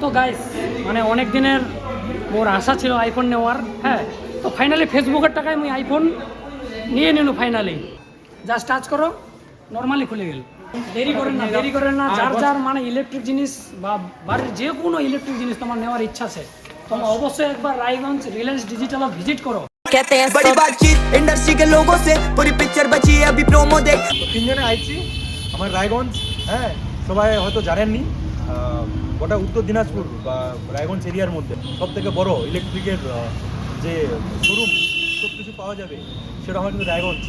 তো গাইস মানে অনেক দিনের মোর আশা ছিল আইফোন নেওয়ার হ্যাঁ তো ফাইনালি ফেসবুকের টাকায় মুই আইফোন নিয়ে নিনু ফাইনালি জাস্ট টাচ করো নর্মালি খুলে গেল দেরি করেন না দেরি করেন না যার যার মানে ইলেকট্রিক জিনিস বা বাড়ির যে কোনো ইলেকট্রিক জিনিস তোমার নেওয়ার ইচ্ছা আছে তোমরা অবশ্যই একবার রায়গঞ্জ রিলায়েন্স ডিজিটাল ভিজিট করো कहते हैं बड़ी सब बातचीत इंडस्ट्री के लोगों से पूरी पिक्चर बची है अभी प्रोमो देख তো তিনজনে আইছি আমার রায়গঞ্জ হ্যাঁ সবাই হয়তো জানেননি আহ, গোটা উত্তর দিনাজপুর বা রায়গঞ্জ এরিয়ার মধ্যে সব থেকে বড় ইলেকট্রিকের যে শোরুম সব কিছু পাওয়া যাবে সেটা হয় কিন্তু রায়গঞ্জ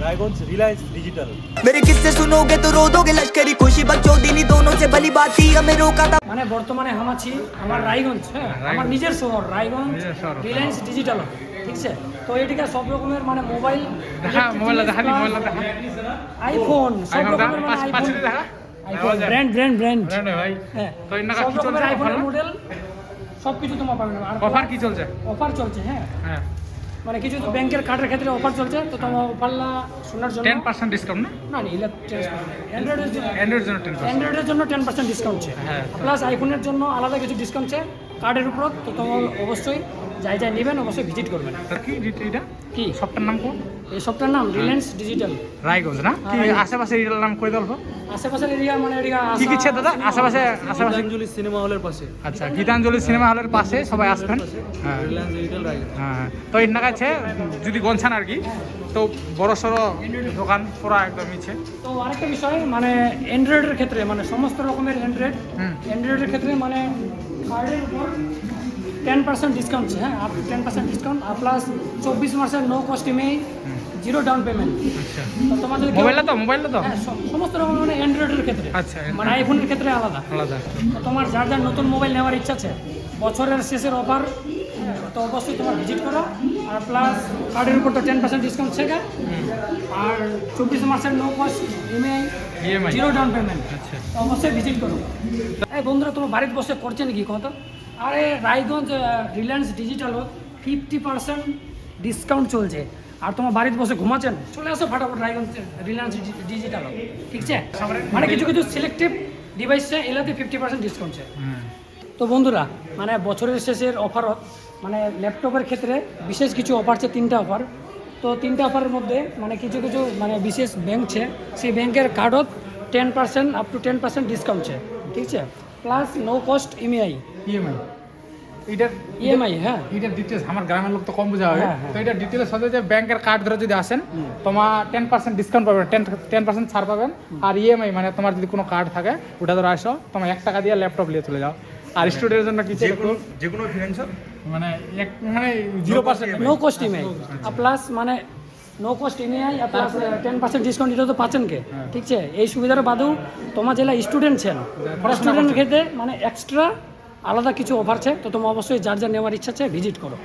রায়গঞ্জ রিলায়েন্স ডিজিটাল मेरे किस्से सुनोगे तो रो दोगे लश्करी खुशी बच्चों दिनी दोनों से भली बात ही हमें रोका था মানে বর্তমানে হামাছি আমার রায়গঞ্জ হ্যাঁ আমার নিজের শহর রায়গঞ্জ রিলায়েন্স ডিজিটাল ঠিক আছে তো এটিকে সব রকমের মানে মোবাইল দেখা মোবাইলটা দেখা দি মোবাইলটা দেখা আইফোন সব আইফোন রকমের দেখা, মানে পাঁচ- আইফোন পাঁচ দেখা? আইফোন ব্র্যান্ড ব্র্যান্ড ব্র্যান্ড ভাই। হ্যাঁ। তো এর নাকা চলছে আইফোনের মডেল সব কিছু তোমার পাবে আর অফার কি চলছে? অফার চলছে হ্যাঁ। হ্যাঁ। মানে কিছু তো ব্যাংকের কার্ডের ক্ষেত্রে অফার চলছে তো তোমার অফারলা শোনার জন্য। টেন পার্সেন্ট ডিসকাউন্ট না? না না অ্যান্ড্রয়েডের জন্য অ্যান্ড্রয়েডের জন্য টেন পার্সেন্ট ডিসকাউন্ট আছে। প্লাস আইফোনের জন্য আলাদা কিছু ডিসকাউন্ট আছে কার্ডের উপর তো তোমার অবশ্যই যাই যাই নেবেন অবশ্যই ভিজিট করবেন। কি এটা কি? সবটার নাম কোন এই সবটার নাম রিলায়েন্স ডিজিটাল রায়গঞ্জ না? কি রায়গঞ্জ। আশেপাশে এরিয়ার নাম কই দল আশেপাশের এরিয়া মানে এরিয়া কি কি দাদা? আশেপাশে আশেপাশে সিনেমা হলের পাশে। আচ্ছা গীতাঞ্জলি সিনেমা হলের পাশে সবাই আসবেন। হ্যাঁ। হ্যাঁ তো এর নাকা আছে যদি গনছান আর কি তো বড় সড়ো দোকান পুরা একদম ইচ্ছে তো আরেকটা বিষয় মানে অ্যান্ড্রয়েডের ক্ষেত্রে মানে সমস্ত রকমের অ্যান্ড্রয়েড। অ্যান্ড্রয়েডের ক্ষেত্রে মানে কার্ডের উপর টেন পার্সেন্ট ডিসকাউন্ট হ্যাঁ up to ten percent discount R plus চব্বিশ মাসের no cost EMI zero down payment আচ্ছা তো তোমার যদি মোবাইলটা তো মোবাইলটা তো সম- সমস্ত রকম মানে অ্যান্ড্রয়েডের ক্ষেত্রে আচ্ছা, মানে আইফোনের ক্ষেত্রে আলাদা আলাদা তো তোমার যার যার নতুন মোবাইল নেওয়ার ইচ্ছা আছে বছরের শেষের অফার তো অবশ্যই তোমার ভিজিট করো আর প্লাস কার্ডের উপর তো টেন পার্সেন্ট ডিসকাউন্ট শেখা আর চব্বিশ মাসের no cost EMI zero down payment আচ্ছা অবশ্যই ভিজিট করো এই বন্ধুরা তোমার বাড়িতে বসে করছে নাকি কত আরে Raiganj Reliance digital fifty percent discount চলছে। আর তোমার বাড়িতে বসে ঘুমাচ্ছেন? চলে আসো ফটাফট রায়গঞ্জ রিলায়েন্স ডিজিটাল ঠিক আছে? মানে কিছু কিছু সিলেক্টিভ ডিভাইসে এলাতে ফিফটি পার্সেন্ট ডিসকাউন্ট আছে তো বন্ধুরা মানে বছরের শেষের অফারত মানে ল্যাপটপের ক্ষেত্রে বিশেষ কিছু অফার আছে তিনটা অফার তো তিনটা অফারের মধ্যে মানে কিছু কিছু মানে বিশেষ ব্যাংক আছে সেই ব্যাংকের কার্ডত ten percent up to ten percent discount আছে ঠিক আছে? Plus no cost EMI EMI এটার ইএমআই হ্যাঁ। এটার ডিটেলস আমার গ্রামের লোক তো কম বোঝা হবে। হ্যাঁ, হ্যাঁ। তো এটা ডিটেলস হচ্ছে যে ব্যাংকের কার্ড ধরে যদি আসেন তোমার টেন পার্সেন্ট ডিসকাউন্ট পাবেন টেন টেন পার্সেন্ট ছাড় পাবেন। আর ইএমআই মানে তোমার যদি কোনো কার্ড থাকে ওটা ধরে আসো তোমার এক টাকা দিয়ে ল্যাপটপ নিয়ে চলে যাও। আর স্টুডেন্টের জন্য কিছু যে কোনো ফিনান্সার মানে এক মানে zero percent no cost EMI আর প্লাস মানে নো কস্ট ইএমআই আর প্লাস টেন পার্সেন্ট ডিসকাউন্ট এটা তো পাচ্ছেন কে? ঠিক আছে? এই সুবিধার বাদেও তোমার জেলা স্টুডেন্ট ছেন। স্টুডেন্টের ক্ষেত্রে মানে এক্সট্রা আলাদা কিছু অফার আছে তো তোমার অবশ্যই যার যার নেওয়ার ইচ্ছা আছে ভিজিট করো।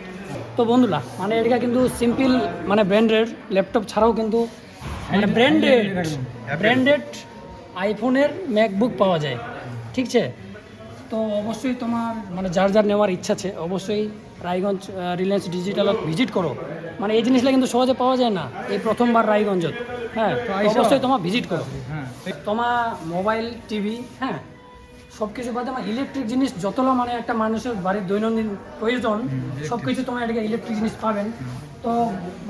তো বন্ধুরা মানে এটা কিন্তু সিম্পল মানে ব্র্যান্ডেড ল্যাপটপ ছাড়াও কিন্তু মানে ব্র্যান্ডেড ব্র্যান্ডেড আইফোনের ম্যাকবুক পাওয়া যায়। ঠিক আছে? তো অবশ্যই তোমার মানে যার যার নেওয়ার ইচ্ছা আছে অবশ্যই রায়গঞ্জ রিলায়েন্স ডিজিটাল ভিজিট করো। মানে এই জিনিসটা কিন্তু সহজে পাওয়া যায় না। এই প্রথমবার রায়গঞ্জত হ্যাঁ অবশ্যই তোমার ভিজিট করো। হ্যাঁ তোমার মোবাইল টিভি হ্যাঁ সব কিছু বাদে আমার ইলেকট্রিক জিনিস যতটা মানে একটা মানুষের বাড়ির দৈনন্দিন প্রয়োজন সব কিছু তোমার এটাকে ইলেকট্রিক জিনিস পাবেন। তো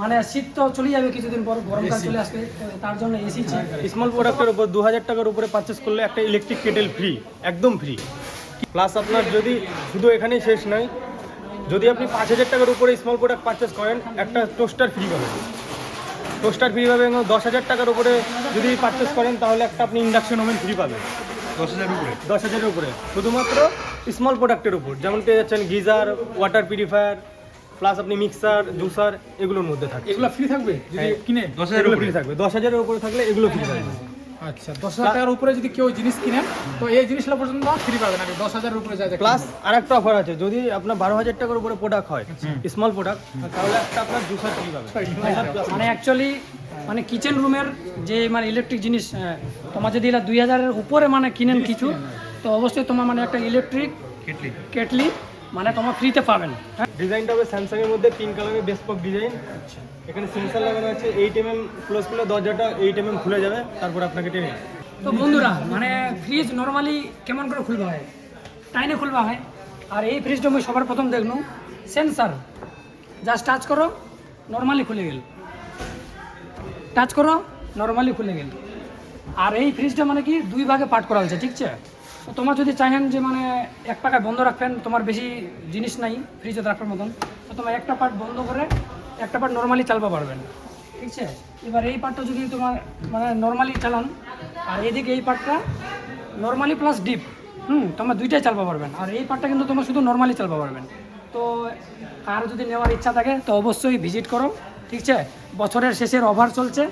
মানে শীত তো চলে যাবে কিছুদিন পর গরমকাল চলে আসবে তার জন্য এসি স্মল প্রোডাক্টের উপর দু হাজার টাকার উপরে পারচেস করলে একটা ইলেকট্রিক কেটেল ফ্রি একদম ফ্রি প্লাস আপনার যদি শুধু এখানেই শেষ নয় যদি আপনি পাঁচ হাজার টাকার উপরে স্মল প্রোডাক্ট পারচেস করেন একটা টোস্টার ফ্রি পাবেন। টোস্টার ফ্রি পাবেন এবং দশ হাজার টাকার উপরে যদি পারচেস করেন তাহলে একটা আপনি ইন্ডাকশন ওভেন ফ্রি পাবেন। দশ হাজারের উপরে? দশ হাজারের উপরে। শুধুমাত্র স্মল প্রোডাক্টের উপর। যেমন পেয়ে যাচ্ছেন গিজার ওয়াটার পিউরিফায়ার প্লাস আপনি মিক্সার জুসার এগুলোর মধ্যে থাকে এগুলো ফ্রি থাকবে? যদি হ্যাঁ। কিনে? দশ হাজার ফ্রি থাকবে। দশ হাজারের উপরে থাকলে এগুলো ফ্রি থাকবে। আচ্ছা দশ হাজার টাকার উপরে যদি কেউ জিনিস কিনেন তো এই জিনিসটা পর্যন্ত ফ্রি পাবেন দশ হাজারের উপরে যায় প্লাস আর একটা অফার আছে যদি আপনার বারো হাজার টাকার উপরে প্রোডাক্ট হয় স্মল প্রোডাক্ট তাহলে একটা আপনার জুসার ফ্রি পাবে মানে অ্যাকচুয়ালি মানে কিচেন রুমের যে মানে ইলেকট্রিক জিনিস তোমার যদি দুই হাজারের উপরে মানে কিনেন কিছু তো অবশ্যই তোমার মানে একটা ইলেকট্রিক কেটলি মানে তোমার ফ্রিতে পাবেন। হ্যাঁ? ডিজাইনটা হবে স্যামসাং এর মধ্যে পিঙ্ক কালারের বেসপক ডিজাইন এখানে সেন্সার লাগানো আছে এইট এম এম ক্লোজ করলে দরজাটা এইট এম এম খুলে যাবে তারপর আপনাকে টেনে তো বন্ধুরা মানে ফ্রিজ নর্মালি কেমন করে খুলতে হয়? টাইনে খুলবা হয়। আর এই ফ্রিজটা আমি সবার প্রথম দেখনু। সেন্সার জাস্ট টাচ করো নর্মালি খুলে গেল। টাচ করো নর্মালি খুলে গেল। আর এই ফ্রিজটা মানে কি দুই ভাগে পার্ট করা হয়েছে ঠিক আছে? তো তোমার যদি চাহেন যে মানে এক পাকায় বন্ধ রাখবেন, তোমার বেশি জিনিস নাই ফ্রিজে রাখার মতন। তো তোমার একটা পার্ট বন্ধ করে একটা পার্ট নর্মালি চালবা পারবেন। ঠিক আছে? এবার এই পার্টটা যদি তোমার মানে নর্মালি চালান, আর এদিকে এই পার্টটা নর্মালি প্লাস ডিপ হুম, তোমার দুইটাই চালবা পারবেন। আর এই পার্টটা কিন্তু তোমার শুধু নর্মালি চালবা পারবেন। তো কার যদি নেওয়ার ইচ্ছা থাকে, তো অবশ্যই ভিজিট করো। ঠিক আছে? বছরের শেষের অফার চলছে।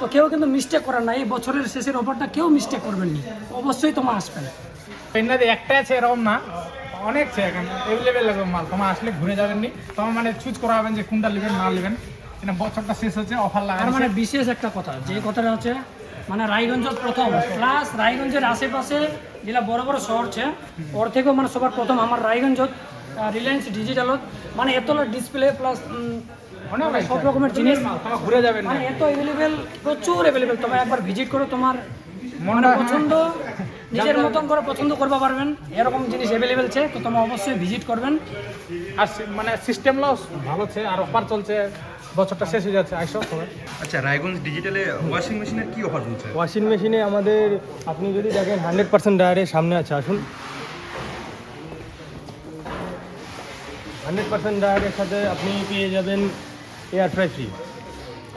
তো কেউ কিন্তু মিস্টেক করার না এই বছরের শেষের অফারটা কেউ মিস্টেক করবেন নি অবশ্যই তোমার আসবেন। এনাদের একটা আছে এরকম না। অনেক আছে এখানে। অ্যাভেলেবেল মাল। তোমার আসলে ঘুরে যাবেন নি তোমার মানে চুজ করা হবেন যে কোনটা নেবেন না নেবেন। এটা বছরটা শেষ হচ্ছে অফার আর মানে বিশেষ একটা কথা যে কথাটা হচ্ছে মানে রায়গঞ্জ প্রথম প্লাস রায়গঞ্জের আশেপাশে যেটা বড় বড় শহর আছে ওর থেকেও মানে সবার প্রথম আমার রায়গঞ্জ রিলায়েন্স ডিজিটালত মানে এতলা ডিসপ্লে প্লাস মানে সব রকমের জিনিস। ঘুরে যাবেন মানে এত অ্যাভেলেবেল প্রচুর অ্যাভেলেবেল তোমার একবার ভিজিট করো তোমার। মনে মনটা- পছন্দ নিজের মতন করে পছন্দ করতে পারবেন। এরকম জিনিস অ্যাভেলেবেল আছে তো তোমরা অবশ্যই ভিজিট করবেন। আর মানে সিস্টেম লস ভালো আছে আর অফার চলছে বছরটা শেষ হয়ে যাচ্ছে আইসো আচ্ছা রায়গঞ্জ ডিজিটালে ওয়াশিং মেশিনের কি অফার চলছে? ওয়াশিং মেশিনে আমাদের আপনি যদি দেখেন হান্ড্রেড পার্সেন্ট ডায়ারের সামনে আছে আসুন। হান্ড্রেড পার্সেন্ট ডায়ারের সাথে আপনি পেয়ে যাবেন এয়ার ফ্রাই ফ্রি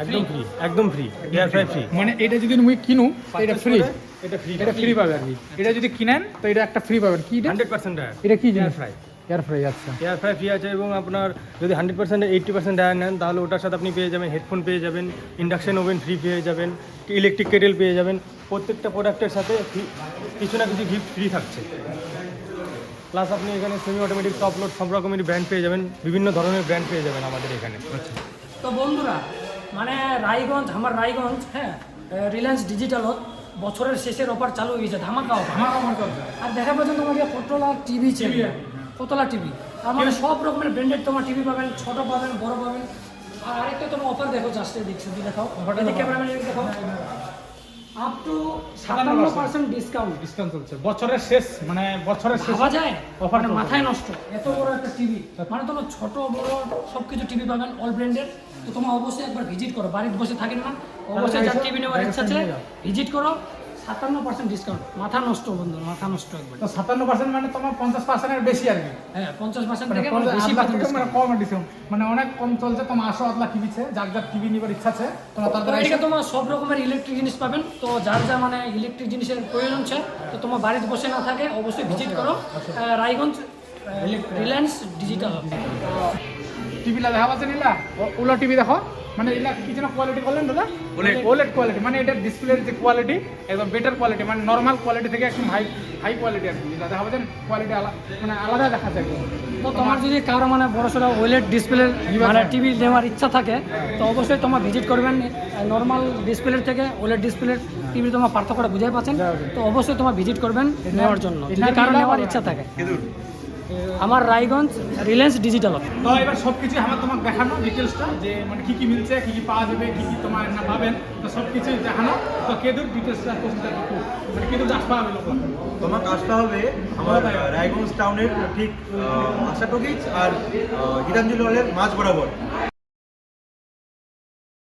একদম ফ্রি একদম ফ্রি এয়ার ফ্রাই ফ্রি মানে এটা যদি তুমি কিনো এটা ফ্রি এটা ফ্রি এটা ফ্রি পাবে আর কি। এটা যদি কিনেন তো এটা একটা ফ্রি পাবেন কি হান্ড্রেড পার্সেন্ট ডায়ার এটা কি Air fry। এয়ার ফ্রাই আচ্ছা। এয়ার ফ্রাই ফ্রি আছে এবং আপনার যদি hundred percent eighty percent dryer নেন তাহলে ওটার সাথে আপনি পেয়ে যাবেন হেডফোন পেয়ে যাবেন ইন্ডাকশন ওভেন ফ্রি পেয়ে যাবেন ইলেকট্রিক কেটেল পেয়ে যাবেন। প্রত্যেকটা প্রোডাক্টের সাথে কিছু না কিছু গিফট ফ্রি থাকছে। প্লাস আপনি এখানে সেমি অটোমেটিক টপ লোড সব রকমের ব্র্যান্ড পেয়ে যাবেন বিভিন্ন ধরনের ব্র্যান্ড পেয়ে যাবেন আমাদের এখানে। তো বন্ধুরা মানে রায়গঞ্জ আমার রায়গঞ্জ হ্যাঁ রিলায়েন্স ডিজিটালত বছরের শেষের অফার চালু হয়েছে ধামাকা অফার আমার আমার আর দেখা পাচ্ছেন তোমার যে কতলা টিভি ছিল কতলা টিভি আর মানে সব রকমের ব্র্যান্ডেড তোমার টিভি পাবেন ছোট পাবেন বড় পাবেন। আর আরেকটা তোমার অফার দেখো চাষে দেখছ দেখাও। ক্যামেরাম্যান দেখাও। আপ টু সাতান্ন পার্সেন্ট ডিসকাউন্ট ডিসকাউন্ট চলছে। বছরের শেষ মানে বছরের শেষ হওয়া যায়? Offer মানে মাথায় নষ্ট। এত বড় একটা টিভি মানে তোমার ছোট বড় সবকিছু টিভি পাবেন অল ব্র্যান্ডের তো তোমার অবশ্যই একবার ভিজিট করো। বাড়িতে বসে থাকেন না। অবশ্যই যার টিভি নেওয়ার ইচ্ছা আছে ভিজিট করো। সাতান্ন পার্সেন্ট ডিসকাউন্ট মাথা নষ্ট বন্ধু মাথা নষ্ট একবার তো সাতান্ন পার্সেন্ট মানে তোমার পঞ্চাশ পার্সেন্টের বেশি আর হ্যাঁ পঞ্চাশ পার্সেন্ট মানে থেকে বেশি মানে কম ডিসকাউন্ট মানে অনেক কম চলছে তোমার আসো আদলা টিভি যার যার টিভি নিবার ইচ্ছা আছে তোমার তাদের এদিকে তোমার সব রকমের ইলেকট্রিক জিনিস পাবেন। তো যার যা মানে ইলেকট্রিক জিনিসের প্রয়োজন আছে তো তোমার বাড়িতে বসে না থাকে অবশ্যই ভিজিট করো। রায়গঞ্জ রিলায়েন্স ডিজিটাল টিভি লা দেখা পাচ্ছে নিলা। ওলা টিভি দেখো। মানে এলা কি যেন কোয়ালিটি বললেন দাদা? OLED। ওলেট কোয়ালিটি মানে এটার ডিসপ্লের যে কোয়ালিটি একদম বেটার কোয়ালিটি মানে নর্মাল কোয়ালিটি থেকে একদম হাই হাই কোয়ালিটি আর কি। যেটা দেখা কোয়ালিটি আলাদা মানে আলাদা দেখা যায়। তো তোমার যদি কারও মানে বড় সড়ো ওয়েলেট ডিসপ্লে মানে টিভি নেওয়ার ইচ্ছা থাকে তো অবশ্যই তোমার ভিজিট করবেন নর্মাল ডিসপ্লের থেকে ওলেট ডিসপ্লের টিভি তোমার পার্থক্যটা বুঝাই পাচ্ছেন। তো অবশ্যই তোমার ভিজিট করবেন নেওয়ার জন্য যদি কারও নেওয়ার ইচ্ছা থাকে। আমার রায়গঞ্জ রিলায়েন্স ডিজিটাল তো এবার সব কিছু আমার তোমাকে দেখানো ডিটেলসটা যে মানে কি কি মিলছে কি কী পাওয়া যাবে কি কি তোমার না পাবেন তো সব কিছু দেখানো। তো কেদুর ডিটেলসটা মানে কেদুর আসতে হবে তোমার তোমাকে আসতে হবে আমার রায়গঞ্জ টাউনের ঠিক আশা টকিজ আর গীতাঞ্জলি হলের মাঝ বরাবর।